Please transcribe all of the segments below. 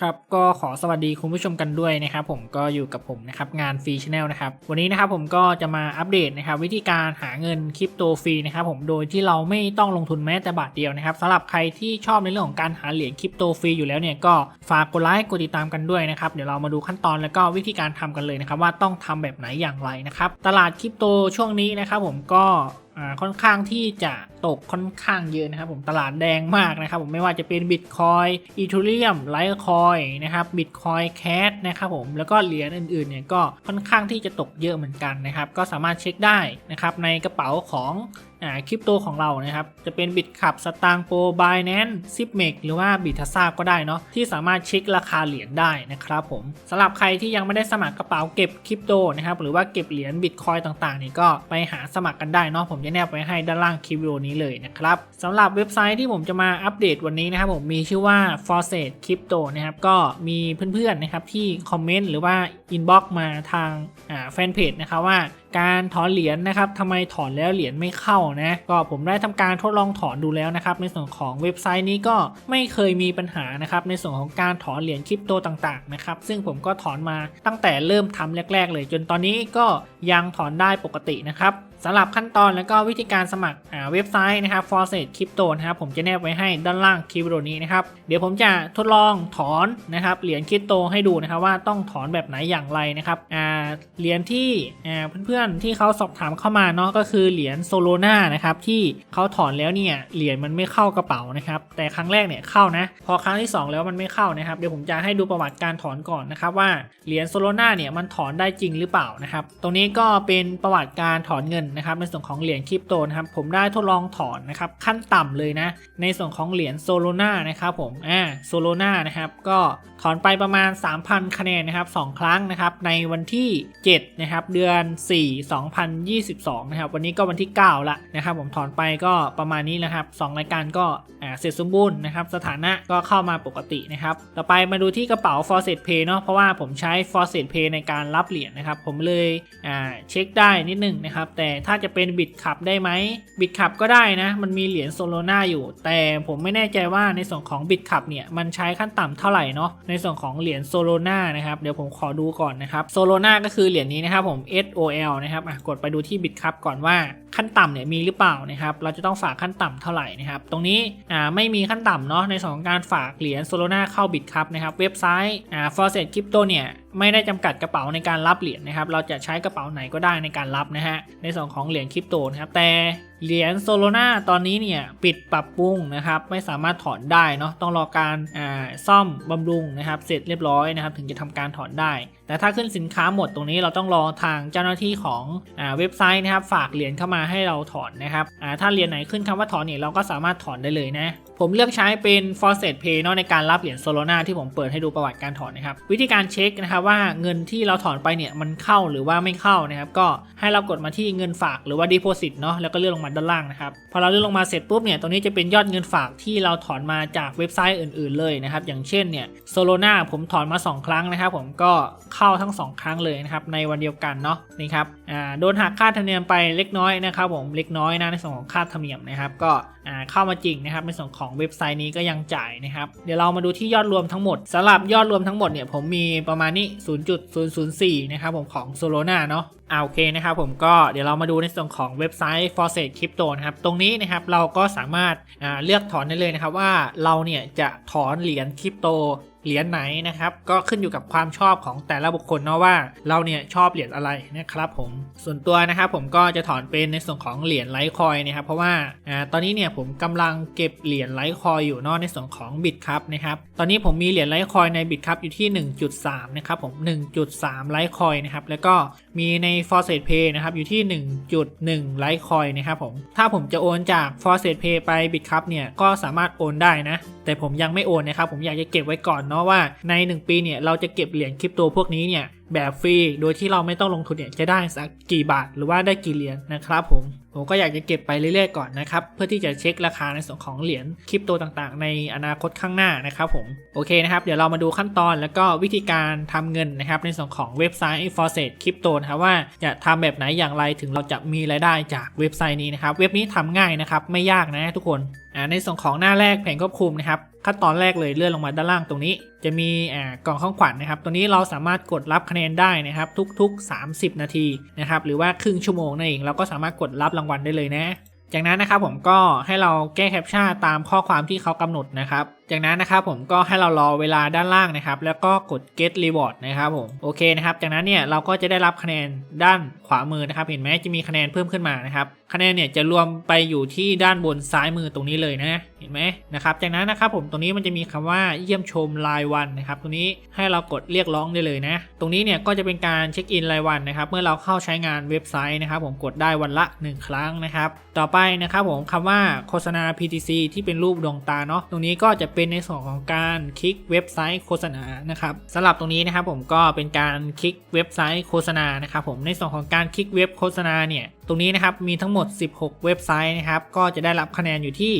ครับก็ขอสวัสดีคุณผู้ชมกันด้วยนะครับผมก็อยู่กับผมนะครับงานฟรีชแนลนะครับวันนี้นะครับผมก็จะมาอัปเดตนะครับวิธีการหาเงินคริปโตฟรีนะครับผมโดยที่เราไม่ต้องลงทุนแม้แต่บาทเดียวนะครับสำหรับใครที่ชอบในเรื่องของการหาเหรียญคริปโตฟรีอยู่แล้วเนี่ยก็ฝากกดไลค์กดติดตามกันด้วยนะครับเดี๋ยวเรามาดูขั้นตอนแล้วก็วิธีการทำกันเลยนะครับว่าต้องทำแบบไหนอย่างไรนะครับตลาดคริปโตช่วงนี้นะครับผมก็ค่อนข้างที่จะตกค่อนข้างเยอะนะครับผมตลาดแดงมากนะครับผมไม่ว่าจะเป็นบิตคอยอีทูเรียมไลท์คอยนะครับบิตคอยแคสนะครับผมแล้วก็เหรียญอื่นๆเนี่ยก็ค่อนข้างที่จะตกเยอะเหมือนกันนะครับก็สามารถเช็คได้นะครับในกระเป๋าของ คริปโตของเรานะครับ จะเป็นบิตขับสตางโปบายแนนซิปเมกหรือว่าบิทาซาก็ได้เนาะที่สามารถเช็คราคาเหรียญได้นะครับผมสำหรับใครที่ยังไม่ได้สมัครกระเป๋าเก็บคริปโตนะครับหรือว่าเก็บเหรียญบิตคอยต่างๆ นี่ก็ไปหาสมัครกันได้เนาะผมจะแนบไว้ให้ด้านล่างคลิปวิดีโอนี้เลยนะครับสำหรับเว็บไซต์ที่ผมจะมาอัปเดตวันนี้นะครับผมมีชื่อว่า f o r s e t Crypto นะครับก็มีเพื่อนๆนะครับที่คอมเมนต์หรือว่าอินบ็อกมาทางแฟนเพจนะครับว่า การถอนเหรียญนะครับทำไมถอนแล้วเหรียญไม่เข้านะก็ผมได้ทำการทดลองถอนดูแล้วนะครับ ในส่วนของเว็บไซต์นี้ก็ไม่เคยมีปัญหานะครับในส่วนของการถอนเหรียญคริปโตต่างๆนะครับซึ่งผมก็ถอนมาตั้งแต่เริ่มทำแรก ๆ เลย จนตอนนี้ก็ยังถอนได้ปกตินะครับ สำหรับขั้นตอนแล้วก็วิธีการสมัครเว็บไซต์นะครับ f o r s e t Crypto นะครับผมจะแนบไว้ให้ด้านล่างคลิปวิดีโอนี้นะครับเดี๋ยวผมจะทดลองถอนนะครับเหรียญคริปโตให้ดูนะครับว่าต้องถอนแบบไหนอย่างไรนะครับเหรียญที่เพื่อนๆที่เขาสอบถามเข้ามาเนาะก็คือเหรียญโซโลนานะครับที่เขาถอนแล้วเนี่ยเหรียญมันไม่เข้ากระเป๋านะครับแต่ครั้งแรกเนี่ยเข้านะพอครั้งที่ 2 แล้วมันไม่เข้านะครับเดี๋ยวผมจะให้ดูประวัติการถอนก่อนนะครับว่าเหรียญโซโลนาเนี่ยมันถอนได้จริงหรือเปล่านะครับตรงนี้ก็เป็นประวัติการถอนเงินนะครับในส่วนของเหรียญคริปโตนะครับผมได้ทดลองถอนนะครับขั้นต่ำเลยนะ ในส่วนของเหรียญโซโลนานะครับผมอ่าโซโลนานะครับก็ถอนไปประมาณ 3,000 คะแนนนะครับ2ครั้งนะครับในวันที่ 7 นะครับ เดือน 4 2022 นะครับ วันนี้ก็วันที่ 9 ละนะครับ ผมถอนไปก็ประมาณนี้นะครับ 2 รายการก็เสร็จสมบูรณ์นะครับ สถานะก็เข้ามาปกตินะครับ ต่อไปมาดูที่กระเป๋า f o r s e t Pay เนาะเพราะว่าผมใช้ f o r s e t Pay ในการรับเหรียญนะครับ ผมเลยเช็คได้นิดนึงนะครับ แต่ถ้าจะเป็นบิตขับได้ไหมบิตขับก็ได้นะ มันมีเหรียญโซโลนาอยู่ แต่ผมไม่แน่ใจว่าในส่วนของบิตขับเนี่ยมันใช้ขั้นต่ำเท่าไหร่เนาะในส่วนของเหรียญโซโลนานะครับเดี๋ยวผมขอดูก่อนนะครับโซโลนาก็คือเหรียญนี้นะครับผม SOL นะครับอะกดไปดูที่บิตขับก่อนว่าขั้นต่ำเนี่ยมีหรือเปล่านะครับ เราจะต้องฝากขั้นต่ำเท่าไหร่นะครับ ตรงนี้อ่าไม่มีขั้นต่ำเนาะในส่วนของการฝากเหรียญโซโลนาเข้าบิตครับนะครับ เว็บไซต์อ่า f o r s e t Crypto เนี่ย ไม่ได้จำกัดกระเป๋าในการรับเหรียญนะครับ เราจะใช้กระเป๋าไหนก็ได้ในการรับนะฮะ ในส่วนของเหรียญคริปโตนะครับ แต่ เหรียญโซโลนาตอนนี้เนี่ยปิดปรับปรุงนะครับไม่สามารถถอนได้เนาะต้องรอการอ่าซ่อมบำรุงนะครับเสร็จเรียบร้อยนะครับถึงจะทำการถอนได้ แต่ถ้าขึ้นสินค้าหมดตรงนี้เราต้องรอทางเจ้าหน้าที่ของอ่าเว็บไซต์นะครับฝากเหรียญเข้ามาให้เราถอนนะครับอ่าถ้าเหรียญไหนขึ้นคำว่าถอนเนี่ยเราก็สามารถถอนได้เลยนะผมเลือกใช้เป็น f o r s e t Pay เนาะในการรับเหรียญโซโลนาที่ผมเปิดให้ดูประวัติการถอนนะครับวิธีการเช็คนะครับว่าเงินที่เราถอนไปเนี่ยมันเข้าหรือว่าไม่เข้านะครับก็ให้เรากดมาที่เงินฝากหรือว่า Deposit เนาะแล้วก็เลื่อนลงมาด้านล่างนะครับ พอเราเลื่อนลงมาเสร็จปุ๊บเนี่ยตรงนี้จะเป็นยอดเงินฝากที่เราถอนมาจากเว็บไซต์อื่น ๆ เลยนะครับ อย่างเช่นเนี่ยโซโลนาผมถอนมา 2 ครั้งนะครับ ผมก็เข้าทั้ง 2 ครั้งเลยนะครับในวันเดียวกันเนาะนี่ครับอ่าโดนหักค่าธรรมเนียมไปเล็กน้อยนะครับ ผมเล็กน้อยนะในส่วนของค่าธรรมเนียมนะครับก็อ่าเข้ามาจริงนะครับในส่วนของเว็บไซต์นี้ก็ยังจ่ายนะครับเดี๋ยวเรามาดูที่ยอดรวมทั้งหมดสำหรับยอดรวมทั้งหมดเนี่ยผมมีประมาณนี้ 0.004 นะครับผมของ Solana เนาะอ่าโอเคนะครับผมก็เดี๋ยวเรามาดูในส่วนของเว็บไซต์ f o r s e t Crypto นะครับ ตรงนี้นะครับเราก็สามารถเลือกถอนได้เลยนะครับว่าเราเนี่ยจะถอนเหรียญคริปโต เหรียญไหนนะครับ ก็ขึ้นอยู่กับความชอบของแต่ละบุคคลเนาะว่าเราเนี่ยชอบเหรียญอะไรนะครับผมส่วนตัวนะครับผมก็จะถอนเป็นในส่วนของเหรียญไลท์คอยนะครับเพราะว่าอ่าตอนนี้เนี่ยผมกำลังเก็บเหรียญไลท์คอยอยู่เนาะในส่วนของบิตครับนะครับตอนนี้ผมมีเหรียญไลท์คอยในบิตครับอยู่ที่ 1.3 นะครับผม 1.3 ไลท์คอยนะครับแล้วก็มีใน f o r s e t Pay นะครับอยู่ที่ 1.1 ไลท์คอยนะครับผมถ้าผมจะโอนจาก f o r s e t Pay ไปบิตครับเนี่ยก็สามารถโอนได้นะแต่ผมยังไม่โอนนะครับผมอยากจะเก็บไว้ก่อนเนาะว่าใน 1 ปีเนี่ยเราจะเก็บเหรียญคริปโตพวกนี้เนี่ย แบบฟรี โดยที่เราไม่ต้องลงทุนเนี่ยจะได้สักกี่บาทหรือว่าได้กี่เหรียญนะครับผม ผมก็อยากจะเก็บไปเรื่อยๆก่อนนะครับ เพื่อที่จะเช็คราคาในส่วนของเหรียญคริปโตต่างๆ ในอนาคตข้างหน้านะครับผม โอเคนะครับ เดี๋ยวเรามาดูขั้นตอนแล้วก็วิธีการทำเงินนะครับในส่วนของเว็บไซต์ f o r s e t Crypto นะครับว่าจะทำแบบไหนอย่างไรถึงเราจะมีรายได้จากเว็บไซต์นี้นะครับ เว็บนี้ทำง่ายนะครับไม่ยากนะทุกคนในส่วนของหน้าแรกแผงควบคุมนะครับขั้นตอนแรกเลยเลื่อนลงมาด้านล่างตรงนี้จะมีอ่ากล่องข้องขวัญนะครับ ตัวนี้เราสามารถกดรับคะแนนได้นะครับ ทุกๆ 30 นาทีนะครับ หรือว่าครึ่งชั่วโมงนั่นเอง เราก็สามารถกดรับรางวัลได้เลยนะ จากนั้นนะครับผมก็ให้เราแก้แคปชั่นตามข้อความที่เขากำหนดนะครับ จากนั้นนะครับผมก็ให้เรารอเวลาด้านล่างนะครับ แล้วก็กด get reward นะครับผมโอเคนะครับ จากนั้นเนี่ยเราก็จะได้รับคะแนนด้านขวามือนะครับ เห็นไหมจะมีคะแนนเพิ่มขึ้นมานะครับ คะแนนเนี่ยจะรวมไปอยู่ที่ด้านบนซ้ายมือตรงนี้เลยนะเห็นไหมนะครับ จากนั้นนะครับผมตรงนี้มันจะมีคำว่าเยี่ยมชมรายวันนะครับตรงนี้ให้เรากดเรียกร้องได้เลยนะ ตรงนี้เนี่ยก็จะเป็นการเช็คอินรายวันนะครับ เมื่อเราเข้าใช้งานเว็บไซต์นะครับ ผมกดได้วันละ 1 ครั้งนะครับ ต่อไปนะครับผมคำว่าโฆษณา PTC ที่เป็นรูปดวงตาเนาะตรงนี้ก็จะเป็น็นในส่วนของการคลิกเว็บไซต์โฆษณานะครับสำหรับตรงนี้นะครับผมก็เป็นการคลิกเว็บไซต์โฆษณานะครับผมในส่วนของการคลิกเว็บโฆษณาเนี่ย ตรงนี้นะครับมีทั้งหมด 16 เว็บไซต์นะครับ ก็จะได้รับคะแนนอยู่ที่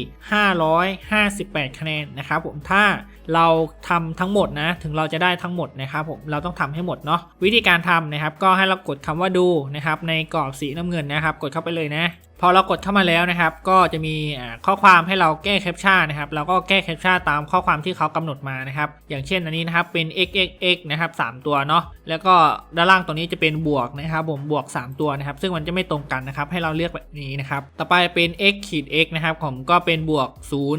558 คะแนนนะครับผมถ้าเราทำทั้งหมดนะถึงเราจะได้ทั้งหมดนะครับผมเราต้องทำให้หมดเนาะวิธีการทำนะครับ ก็ให้เรากดคำว่าดูนะครับในกรอบสีน้ำเงินนะครับ กดเข้าไปเลยนะพอเรากดเข้ามาแล้วนะครับ ก็จะมีข้อความให้เราแก้แคปชั่นนะครับเราก็แก้แคปชั่นตามข้อความที่เขากำหนดมานะครับ อย่างเช่นอันนี้นะครับเป็น xxx นะครับ3ตัวเนาะแล้วก็ด้านล่างตรงนี้จะเป็นบวกนะครับผมบวก 3 ตัวนะครับ ซึ่งมันจะไม่ตรงกันนะครับ ให้เราเลือกแบบนี้นะครับ ต่อไปเป็น x ขีด x นะครับผมก็เป็นบวก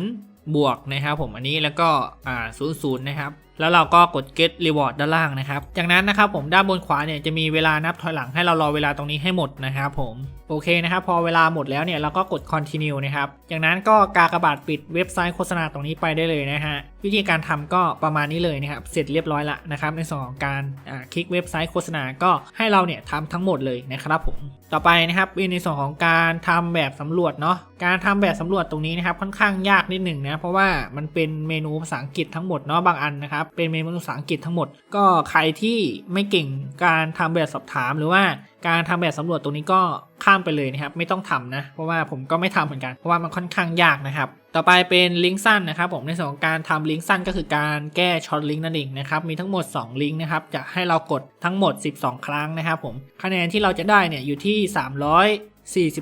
0 บวกนะครับ ผมอันนี้แล้วก็อ่า0 0นะครับแล้วเราก็กด get reward ด้านล่างนะครับ จากนั้นนะครับผมด้านบนขวาเนี่ยจะมีเวลานับถอยหลังให้เรารอเวลาตรงนี้ให้หมดนะครับผมโอเคนะครับพอเวลาหมดแล้วเนี่ยเราก็กด continue นะครับ จากนั้นก็กากบาทปิดเว็บไซต์โฆษณาตรงนี้ไปได้เลยนะฮะวิธีการทำก็ประมาณนี้เลยนะครับเสร็จเรียบร้อยละนะครับในส่วนของการคลิกเว็บไซต์โฆษณาก็ให้เราเนี่ยทำทั้งหมดเลยนะครับผมต่อไปนะครับในส่วนของการทำแบบสำรวจเนาะการทำแบบสำรวจตรงนี้นะครับค่อนข้างยากนิดหนึ่งนะเพราะว่ามันเป็นเมนูภาษาอังกฤษทั้งหมดเนาะบางอันนะครับเป็นเมนูภาษาอังกฤษทั้งหมด ก็ใครที่ไม่เก่งการทำแบบสอบถามหรือว่าการทำแบบสำรวจตรงนี้ก็ข้ามไปเลยนะครับ ไม่ต้องทำนะ เพราะว่าผมก็ไม่ทำเหมือนกัน เพราะว่ามันค่อนข้างยากนะครับ ต่อไปเป็นลิงก์สั้นนะครับ ผมในส่วนของการทำลิงก์สั้นก็คือการแก้ช็อตลิงก์นั่นเองนะครับ มีทั้งหมด 2 ลิงก์นะครับ จะให้เรากดทั้งหมด 12 ครั้งนะครับผม คะแนนที่เราจะได้เนี่ยอยู่ที่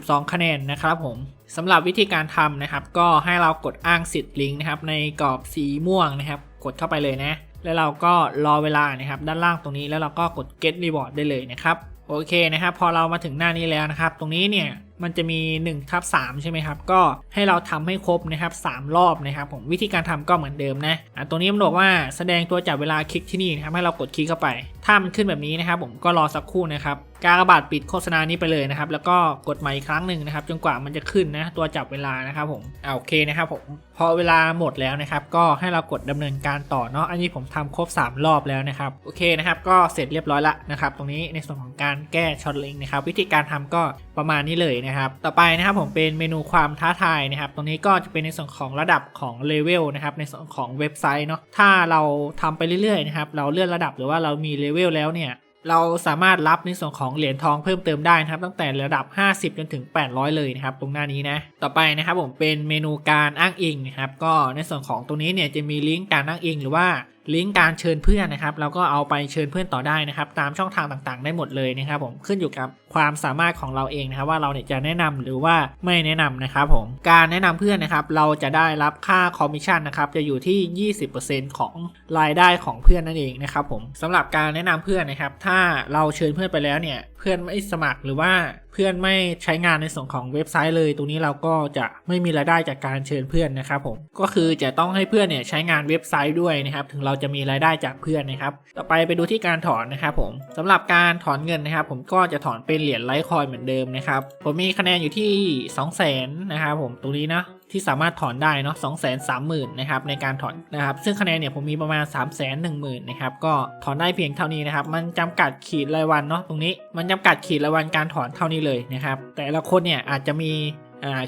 342 คะแนนนะครับผม สำหรับวิธีการทำนะครับ ก็ให้เรากดอ้างสิทธิ์ลิงก์นะครับในกรอบสีม่วงนะครับ กดเข้าไปเลยนะ แล้วเราก็รอเวลานะครับ ด้านล่างตรงนี้แล้วเราก็กด get reward ได้เลยนะครับโอเคนะครับ พอเรามาถึงหน้านี้แล้วนะครับ ตรงนี้เนี่ยมันจะมี1ทับ3ใช่ไหมครับ ก็ให้เราทำให้ครบนะครับ3รอบนะครับ ผมวิธีการทำก็เหมือนเดิมนะอะตรงนี้มันบอกว่าแสดงตัวจับเวลาคลิกที่นี่นะครับให้เรากดคลิกเข้าไป ถ้ามันขึ้นแบบนี้นะครับ ผมก็รอสักครู่นะครับการระบาดปิดโฆษณานี้ไปเลยนะครับ แล้วก็กดใหม่อีกครั้งหนึ่งนะครับ จนกว่ามันจะขึ้นนะตัวจับเวลานะครับผมอ่าโอเคนะครับผมพอเวลาหมดแล้วนะครับ ก็ให้เรากดดำเนินการต่อเนาะอันนี้ผมทำครบ 3 รอบแล้วนะครับโอเคนะครับ ก็เสร็จเรียบร้อยละนะครับ ตรงนี้ในส่วนของการแก้ช็อตลิงนะครับ วิธีการทำก็ประมาณนี้เลยนะครับ ต่อไปนะครับผมเป็นเมนูความท้าทายนะครับ ตรงนี้ก็จะเป็นในส่วนของระดับของเลเวลนะครับในส่วนของเว็บไซต์เนาะถ้าเราทำไปเรื่อยๆนะครับเราเลื่อนระดับหรือว่าเรามีเลเวลแล้วเนี่ยเราสามารถรับในส่วนของเหรียญทองเพิ่มเติมได้นะครับ ตั้งแต่ระดับ 50 จนถึง 800 เลยนะครับ ตรงหน้านี้นะ ต่อไปนะครับผมเป็นเมนูการอ้างอิงนะครับ ก็ในส่วนของตรงนี้เนี่ยจะมีลิงก์การอ้างอิงหรือว่า ลิงก์การเชิญเพื่อนนะครับเราก็เอาไปเชิญเพื่อนต่อได้นะครับ ตามช่องทางต่างๆ ได้หมดเลยนะครับผมขึ้นอยู่กับความสามารถของเราเองนะครับ ว่าเราเนี่ยจะแนะนำหรือว่าไม่แนะนำนะครับผมการแนะนำเพื่อนนะครับ เราจะได้รับค่าคอมมิชชั่นนะครับจะอยู่ที่ 20%ของรายได้ของเพื่อนนั่นเองนะครับผมสำหรับการแนะนำเพื่อนนะครับ ถ้าเราเชิญเพื่อนไปแล้วเนี่ยเพื่อนไม่สมัครหรือว่าเพื่อนไม่ใช้งานในส่วนของเว็บไซต์เลย ตรงนี้เราก็จะไม่มีรายได้จากการเชิญเพื่อนนะครับผมก็คือจะต้องให้เพื่อนเนี่ยใช้งานเว็บไซต์ด้วยนะครับ ถึงเราจะมีรายได้จากเพื่อนนะครับ ต่อไปไปดูที่การถอนนะครับผมสำหรับการถอนเงินนะครับ ผมก็จะถอนเป็นเหรียญไลท์คอยเหมือนเดิมนะครับผมมีคะแนนอยู่ที่ 2 0 0 0 0 0นะครับผมตรงนี้นะ ที่สามารถถอนได้เนาะสองแสนสามหมื่นนะครับในการถอนนะครับซึ่งคะแนนเนี่ยผมมีประมาณ3ามแสนหนึ่งหมื่นนะครับก็ถอนได้เพียงเท่านี้นะครับมันจำกัดขีดรายวันเนาะตรงนี้มันจำกัดขีดรายวันการถอนเท่านี้เลยนะครับแต่ละคนเนี่ยอาจจะมี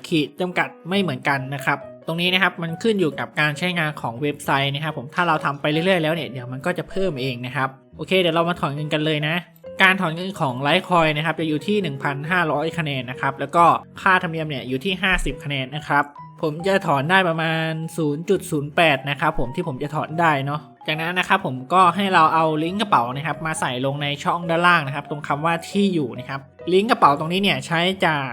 ขีดจำกัดไม่เหมือนกันนะครับตรงนี้นะครับมันขึ้นอยู่กับการใช้งานของเว็บไซต์นะครับผมถ้าเราทำไปเรื่อยๆแล้วเนี่ยเดี๋ยวมันก็จะเพิ่มเองนะครับโอเคเดี๋ยวเรามาถอนเงินกันเลยนะการถอนเงินของไลท์คอยนะครับจะอยู่ที่ 1,500 คะแนนนะครับแล้วก็ค่าธรรมเนียมเนี่ยอยู่ที่ 50 คะแนนนะครับ ผมจะถอนได้ประมาณ 0.08 นะครับผมที่ผมจะถอนได้เนาะจากนั้นนะครับผมก็ให้เราเอาลิงก์กระเป๋านะครับมาใส่ลงในช่องด้านล่างนะครับ ตรงคำว่าที่อยู่นะครับลิงก์กระเป๋าตรงนี้เนี่ยใช้จาก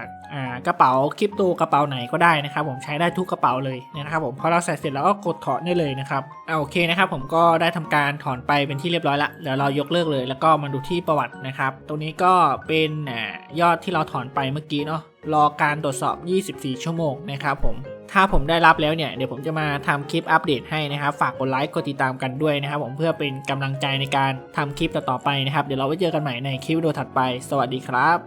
กระเป๋าคริปโตกระเป๋าไหนก็ได้นะครับ ผมใช้ได้ทุกกระเป๋าเลยนะครับผมพอเราใส่เสร็จแล้วก็กดถอนได้เลยนะครับอ่าโอเคนะครับ ผมก็ได้ทำการถอนไปเป็นที่เรียบร้อยละเดี๋ยวเรายกเลิกเลย แล้วก็มาดูที่ประวัตินะครับ ตรงนี้ก็เป็นอยอดที่เราถอนไปเมื่อกี้เนาะรอการตรวจสอบ 24 ชั่วโมงนะครับผม ถ้าผมได้รับแล้วเนี่ยเดี๋ยวผมจะมาทำคลิปอัปเดตให้นะครับ ฝากกดไลค์กดติดตามกันด้วยนะครับผมเพื่อเป็นกำลังใจในการทำคลิปต่อๆไปนะครับ เดี๋ยวเราไว้เจอกันใหม่ในคลิปวิดีโอถัดไป สวัสดีครับ